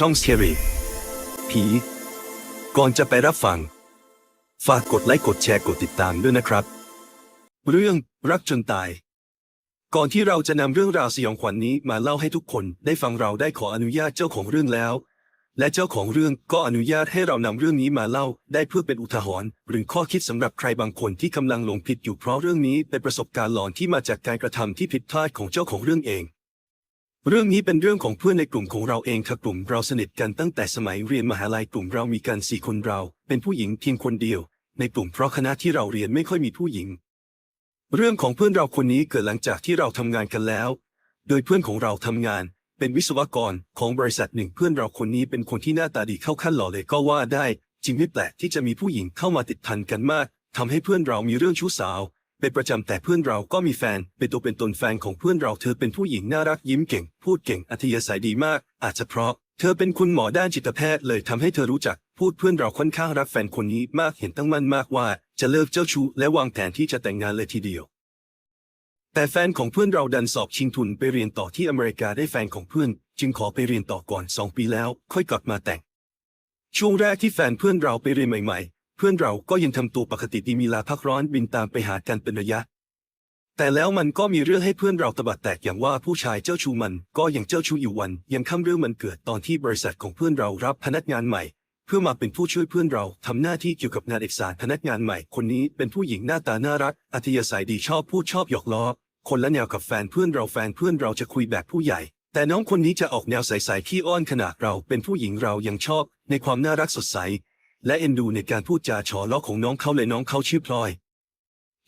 ช่องเชียรีผี ก่อนจะไปรับฟัง ฝากกดไลค์กดแชร์กดติดตามด้วยนะครับ เรื่องรักจนตาย ก่อนที่เราจะนำเรื่องราวสยองขวัญนนี้มาเล่าให้ทุกคนได้ฟังเราได้ขออนุญาตเจ้าของเรื่องแล้ว และเจ้าของเรื่องก็อนุญาตให้เรานำเรื่องนี้มาเล่า ได้เพื่อเป็นอุทาหรณ์หรือข้อคิดสำหรับใครบางคนที่กำลังหลงผิดอยู่เพราะเรื่องนี้เป็นประสบการณ์หลอนที่มาจากการกระทำที่ผิดพลาดของเจ้าของเรื่องเอง เรื่องนี้เป็นเรื่องของเพื่อนในกลุ่มของเราเองครับกลุ่มเราสนิทกันตั้งแต่สมัยเรียนมหาลัยกลุ่มเรามีกันสี่คนเรา เป็นผู้หญิงเพียงคนเดียว ในกลุ่มเพราะคณะที่เราเรียนไม่ค่อยมีผู้หญิง เรื่องของเพื่อนเราคนนี้เกิดหลังจากที่เราทำงานกันแล้ว โดยเพื่อนของเราทำงาน เป็นวิศวกรของบริษัทหนึ่งเพื่อนเราคนนี้เป็นคนที่หน้าตาดีเข้าขั้นหล่อเลยก็ว่าได้จริงไม่แปลกที่จะมีผู้หญิงเข้ามาติดพันกันมากทำให้เพื่อนเรามีเรื่องชู้สาว เป็นประจำแต่เพื่อนเราก็มีแฟน เป็นตัวเป็นตนแฟนของเพื่อนเราเธอเป็นผู้หญิงน่ารักยิ้มเก่ง พูดเก่งอัธยาศัยดีมาก อาจจะเพราะ เธอเป็นคุณหมอด้านจิตแพทย์เลยทำให้เธอรู้จัก พูดเพื่อนเราค่อนข้างรักแฟนคนนี้มากเห็นตั้งมั่นมากว่า จะเลิกเจ้าชู้และวางแผนที่จะแต่งงานเลยทีเดียว แต่แฟนของเพื่อนเราดันสอบชิงทุนไปเรียนต่อที่อเมริกาได้แฟนของเพื่อน จึงขอไปเรียนต่อก่อนสองปีแล้ว ค่อยกลับมาแต่ง ช่วงแรกที่แฟนเพื่อนเราไปเรียนใหม่ๆ เพื่อนเราก็ยังทำตัวปกติดีมีลาพักร้อนบินตามไปหากันเป็นระยะ แต่แล้วมันก็มีเรื่องให้เพื่อนเราตะบัดแตกอย่างว่าผู้ชายเจ้าชู้มันก็ยังเจ้าชู้อยู่วัน ยังค่ำเรื่องมันเกิดตอนที่บริษัทของเพื่อนเรารับพนักงานใหม่ เพื่อมาเป็นผู้ช่วยเพื่อนเราทำหน้าที่เกี่ยวกับงานเอกสารพนักงานใหม่ คนนี้เป็นผู้หญิงหน้าตาน่ารักอัธยาศัยดีชอบพูดชอบหยอกล้อ คนละแนวกับแฟนเพื่อนเราแฟนเพื่อนเราจะคุยแบบผู้ใหญ่แต่น้องคนนี้จะออกแนวใสๆขี้อ้อนขนาดเราเป็นผู้หญิงเรายังชอบ ในความน่ารักสดใส และเอ็นดูในการพูดจาฉอล้อของน้องเขาเลยน้องเขาชื่อพลอย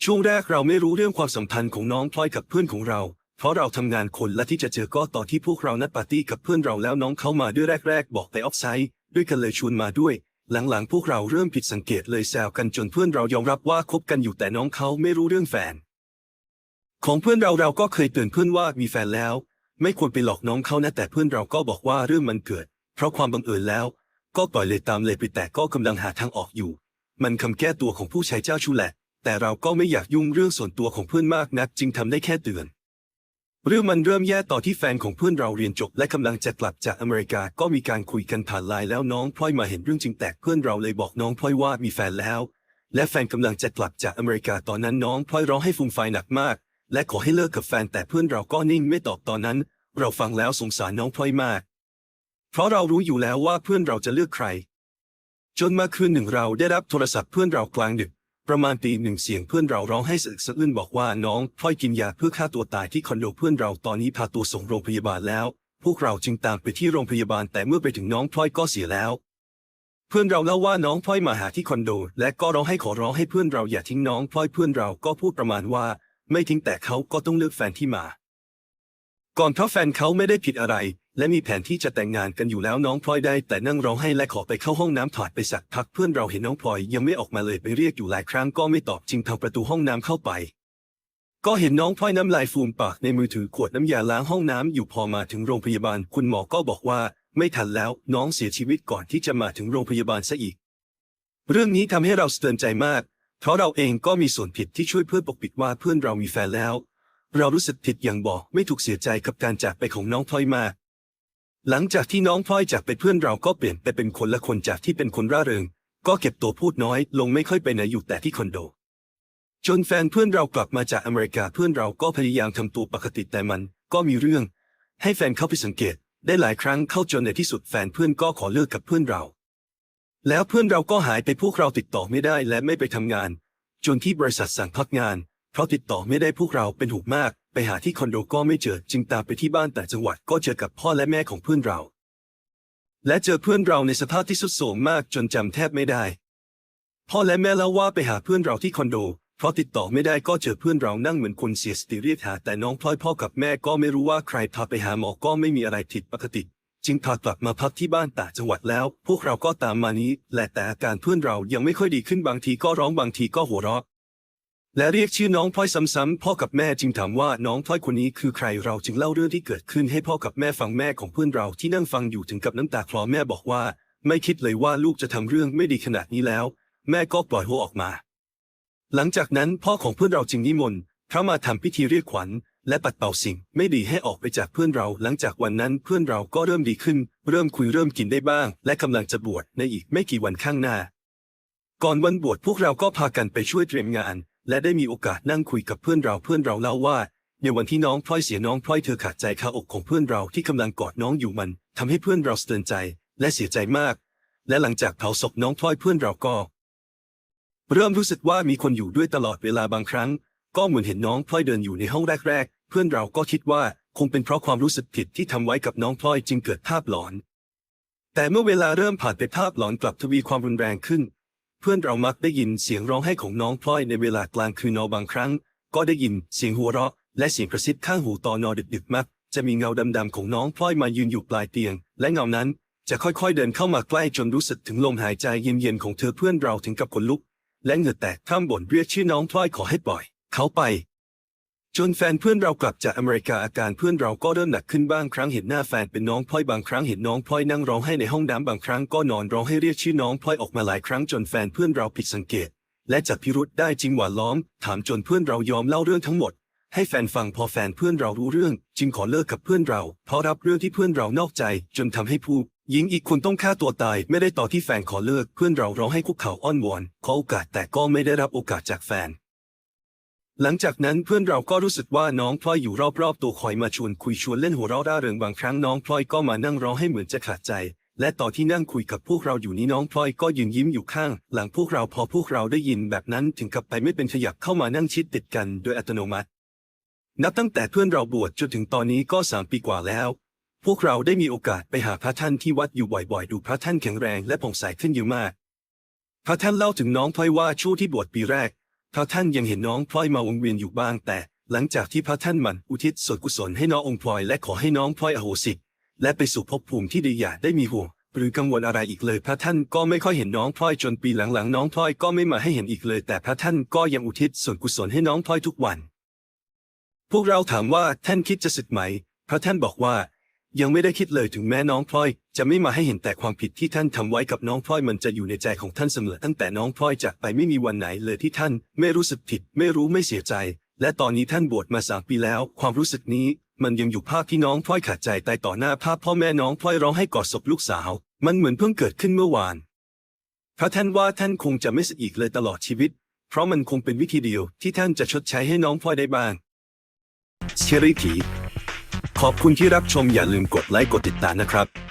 ช่วงแรกเราไม่รู้เรื่องความสัมพันธ์ของน้องพลอยกับเพื่อนของเรา เพราะเราทำงานคนและที่จะเจอก็ต่อที่พวกเรานัดปาร์ตี้กับเพื่อนเราแล้วน้องเขามาด้วยแรก ๆ บอกไปออฟไซด์ด้วยกันเลยชวนมาด้วย หลังๆ พวกเราเริ่มผิดสังเกตเลยแซวกันจนเพื่อนเรายอมรับว่าคบกันอยู่แต่น้องเขาไม่รู้เรื่องแฟน ของเพื่อนเราเราก็เคยเตือนเพื่อนว่ามีแฟนแล้ว ไม่ควรไปหลอกน้องเขานะแต่เพื่อนเราก็บอกว่าเรื่องมันเกิด เพราะความบังเอิญแล้ว ก็ปล่อยเลยตามเลยไปแต่ก็กำลังหาทางออกอยู่ มันคำแก้ตัวของผู้ชายเจ้าชู้แหละ แต่เราก็ไม่อยากยุ่งเรื่องส่วนตัวของเพื่อนมากนัก จึงทำได้แค่เตือน เรื่องมันเริ่มแย่ต่อที่แฟนของเพื่อนเราเรียนจบ และกำลังจะกลับจากอเมริกาก็มีการคุยกันผ่านไลน์แล้วน้องพลอยมาเห็นเรื่องจริงแตกเพื่อนเราเลยบอกน้องพลอยว่ามีแฟนแล้ว และแฟนกำลังจะกลับจากอเมริกาตอนนั้นน้องพลอยร้องให้ฟูมไฟหนักมาก และขอให้เลิกกับแฟนแต่เพื่อนเราก็นิ่งไม่ตอบตอนนั้น เราฟังแล้วสงสารน้องพลอยมาก เพราะเรารู้อยู่แล้วว่าเพื่อนเราจะเลือกใคร จนมาคืนหนึ่งเราได้รับโทรศัพท์เพื่อนเรากลางดึก ประมาณตีหนึ่งเสียงเพื่อนเราร้องให้สะอึกสะอื้นบอกว่าน้องพลอยกินยาเพื่อฆ่าตัวตายที่คอนโดเพื่อนเราตอนนี้พาตัวส่งโรงพยาบาลแล้ว พวกเราจึงตามไปที่โรงพยาบาลแต่เมื่อไปถึงน้องพลอยก็เสียแล้ว เพื่อนเราเล่าว่าน้องพลอยมาหาที่คอนโด และก็ร้องให้ขอร้องให้เพื่อนเราอย่าทิ้งน้องพลอยเพื่อนเราก็พูดประมาณว่า ไม่ทิ้งแต่เขาก็ต้องเลือกแฟนที่มา ก่อนเพราะแฟนเขาไม่ได้ผิดอะไร และมีแผนที่จะแต่งงานกันอยู่แล้วน้องพลอยได้ แต่นั่งร้องไห้และขอไปเข้าห้องน้ำถอดไปสักพักเพื่อนเราเห็นน้องพลอยยังไม่ออกมาเลยไปเรียกอยู่หลายครั้งก็ไม่ตอบจึงทางประตูห้องน้ำเข้าไป ก็เห็นน้องพลอยน้ำลายฟูมปากในมือถือขวดน้ำยาล้างห้องน้ำอยู่พอมาถึงโรงพยาบาล คุณหมอก็บอกว่า ไม่ทันแล้วน้องเสียชีวิตก่อนที่จะมาถึงโรงพยาบาลซะอีก เรื่องนี้ทำให้เราสะเตือนใจมาก เพราะเราเองก็มีส่วนผิดที่ช่วยเพื่อนปกปิดว่าเพื่อนเรามีแฟนแล้ว เรารู้สึกผิดอย่างบอกไม่ถูกเสียใจกับการจากไปของน้องพลอยมาก หลังจากที่น้องพลอยจากไปเพื่อนเราก็เปลี่ยนไปเป็นคนละคนจากที่เป็นคนร่าเริง ก็เก็บตัวพูดน้อยลงไม่ค่อยไปไหนอยู่แต่ที่คอนโด จนแฟนเพื่อนเรากลับมาจากอเมริกาเพื่อนเราก็พยายามทำตัวปกติแต่มันก็มีเรื่อง ให้แฟนเข้าไปสังเกต ได้หลายครั้งเข้าจนในที่สุดแฟนเพื่อนก็ขอเลิกกับเพื่อนเรา แล้วเพื่อนเราก็หายไปพวกเราติดต่อไม่ได้และไม่ไปทำงาน จนที่บริษัทสั่งพักงาน ราะติดต่อไม่ได้พวกเราเป็นหูมาก ไปหาที่คอนโดก็ไม่เจอจึงตามไปที่บ้านแต่จังหวัดก็เจอกับพ่อและแม่ของเพื่อนเรา และเจอเพื่อนเราในสภาพที่สุดโทรมมากจนจำแทบไม่ได้ พ่อและแม่เล่าว่าไปหาเพื่อนเราที่คอนโด เพราะติดต่อไม่ได้ก็เจอเพื่อนเรานั่งเหมือนคนเสียสติเรียกหาแต่น้องพลอยพ่อกับแม่ก็ไม่รู้ว่าใครพาไปหาหมอก็ไม่มีอะไรผิดปกติจึงพากลับมาพักที่บ้านต่างจังหวัดแล้ว พวกเราก็ตามมานี้ และแต่อาการเพื่อนเรายังไม่ค่อยดีขึ้นบางทีก็ร้องบางทีก็หัวเราะ และเรียกชื่อน้องพลอยซ้ำๆพ่อกับแม่จึงถามว่าน้องพลอยคนนี้คือใครเราจึงเล่าเรื่องที่เกิดขึ้นให้พ่อกับแม่ฟังแม่ของเพื่อนเราที่นั่งฟังอยู่ถึงกับน้ำตาคลอแม่บอกว่า ไม่คิดเลยว่าลูกจะทำเรื่องไม่ดีขนาดนี้แล้ว แม่ก็ปล่อยหัวออกมา หลังจากนั้นพ่อของเพื่อนเราจึงนิมนต์พระมาทำพิธีเรียกขวัญ และปัดเป่าสิ่ง ไม่ดีให้ออกไปจากเพื่อนเรา หลังจากวันนั้นเพื่อนเราก็เริ่มดีขึ้น เริ่มคุยเริ่มกินได้บ้าง และกำลังจะบวชในอีกไม่กี่วันข้างหน้า ก่อนวันบวชพวกเราก็พากันไปช่วยเตรียมงาน และได้มีโอกาสนั่งคุยกับเพื่อนเราเพื่อนเราเล่าว่า ในวันที่น้องพลอยเสียน้องพลอยเธอขาดใจคาอกของเพื่อนเราที่กำลังกอดน้องอยู่มันทำให้เพื่อนเราสะเตือนใจและเสียใจมาก และหลังจากเผาศพน้องพลอยเพื่อนเราก็ เริ่มรู้สึกว่ามีคนอยู่ด้วยตลอดเวลาบางครั้ง ก็เหมือนเห็นน้องพลอยเดินอยู่ในห้องแรก ๆ เพื่อนเราก็คิดว่าคงเป็นเพราะความรู้สึกผิดที่ทำไว้กับน้องพลอยจึงเกิดภาพหลอน แต่เมื่อเวลาเริ่มผ่านไปภาพหลอนกลับทวีความรุนแรงขึ้น เพื่อนเรามักได้ยินเสียงร้องไห้ของน้องพลอยในเวลากลางคืนนอบางครั้ง ก็ได้ยินเสียงหัวเราะ และเสียงกระซิบข้างหูตอนนอนดึกๆมัก จะมีเงาดำๆของน้องพลอยมายืนอยู่ปลายเตียง และเงานั้นจะค่อยๆเดินเข้ามาใกล้จนรู้สึกถึงลมหายใจเย็นๆของเธอเพื่อนเราถึงกับขนลุก และเหงื่อแตกข้ามบ่นเรียกชื่อน้องพลอยขอให้ปล่อย เขาไป จนแฟนเพื่อนเรากลับจากอเมริกาอาการเพื่อนเราก็เริ่มหนักขึ้นบ้างครั้งเห็นหน้าแฟนเป็นน้องพลอยบางครั้งเห็นน้องพลอยนั่งร้องไห้ในห้องน้ำบางครั้งก็นอนร้องให้เรียกชื่อน้องพลอยออกมาหลายครั้งจนแฟนเพื่อนเราผิดสังเกต และจับพิรุษได้จริงหวานล้อม ถามจนเพื่อนเรายอมเล่าเรื่องทั้งหมด ให้แฟนฟังพอแฟนเพื่อนเรารู้เรื่อง จึงขอเลิกกับเพื่อนเรา เพราะรับเรื่องที่เพื่อนเรานอกใจ จนทำให้ผู้หญิงอีกคนต้องฆ่าตัวตาย ไม่ได้ต่อที่แฟนขอเลิก เพื่อนเราร้องให้คุกเข่าอ้อนวอนขอโอกาสแต่ก็ไม่ได้รับโอกาสจากแฟน หลังจากนั้นเพื่อนเราก็รู้สึกว่าน้องพลอยอยู่รอบๆตัวคอยมาชวนคุยชวนเล่นหัวเราะร่าเริงบางครั้งน้องพลอยก็มานั่งร้องให้เหมือนจะขาดใจ และตอนที่นั่งคุยกับพวกเราอยู่นี้น้องพลอยก็ยืนยิ้มอยู่ข้าง หลังพวกเราพอพวกเราได้ยินแบบนั้นถึงกับไปไม่เป็นขยับเข้ามานั่งชิดติดกันโดยอัตโนมัติ นับตั้งแต่เพื่อนเราบวชจนถึงตอนนี้ก็สามปีกว่าแล้ว พวกเราได้มีโอกาสไปหาพระท่านที่วัดอยู่บ่อยๆ ดูพระท่านแข็งแรงและผ่องใสขึ้นเยอะมาก พระท่านเล่าถึงน้องพลอยว่าช่วงที่บวชปีแรก พระท่านยังเห็นน้องพลอยมาวนเวียนอยู่บ้างแต่ หลังจากที่พระท่านมันอุทิศส่วนกุศลให้น้ององพลอยและขอให้น้องพลอยอโหสิและไปสู่ภพภูมิที่ดีอย่าได้มีห่วงหรือกังวลอะไรอีกเลย พระท่านก็ไม่ค่อยเห็นน้องพลอยจนปีหลังๆ น้องพลอยก็ไม่มาให้เห็นอีกเลย แต่พระท่านก็ยังอุทิศส่วนกุศลให้น้องพลอยทุกวัน พวกเราถามว่าท่านคิดจะสึกไหม พระท่านบอกว่า ยังไม่ได้คิดเลยถึงแม้น้องพลอย จะไม่มาให้เห็นแต่ความผิดที่ท่านทำไว้กับน้องพลอยมันจะอยู่ในใจของท่านเสมอตั้งแต่น้องพลอยจากไปไม่มีวันไหนเลยที่ท่าน ไม่รู้สึกผิด ไม่รู้ไม่เสียใจ และตอนนี้ท่านบวชมาสามปีแล้ว ความรู้สึกนี้ มันยังอยู่ภาพที่น้องพลอยขาดใจตายต่อหน้าภาพพ่อแม่น้องพลอยร้องให้กอดศพลูกสาว มันเหมือนเพิ่งเกิดขึ้นเมื่อวานพระท่านว่าท่านคงจะไม่สึกอีกเลยตลอดชีวิต เพราะมันคงเป็นวิธีเดียวที่ท่านจะชดใช้ให้น้องพลอยได้บ้างเชอรี่ผี ขอบคุณที่รับชมอย่าลืมกดไลค์กดติดตามนะครับ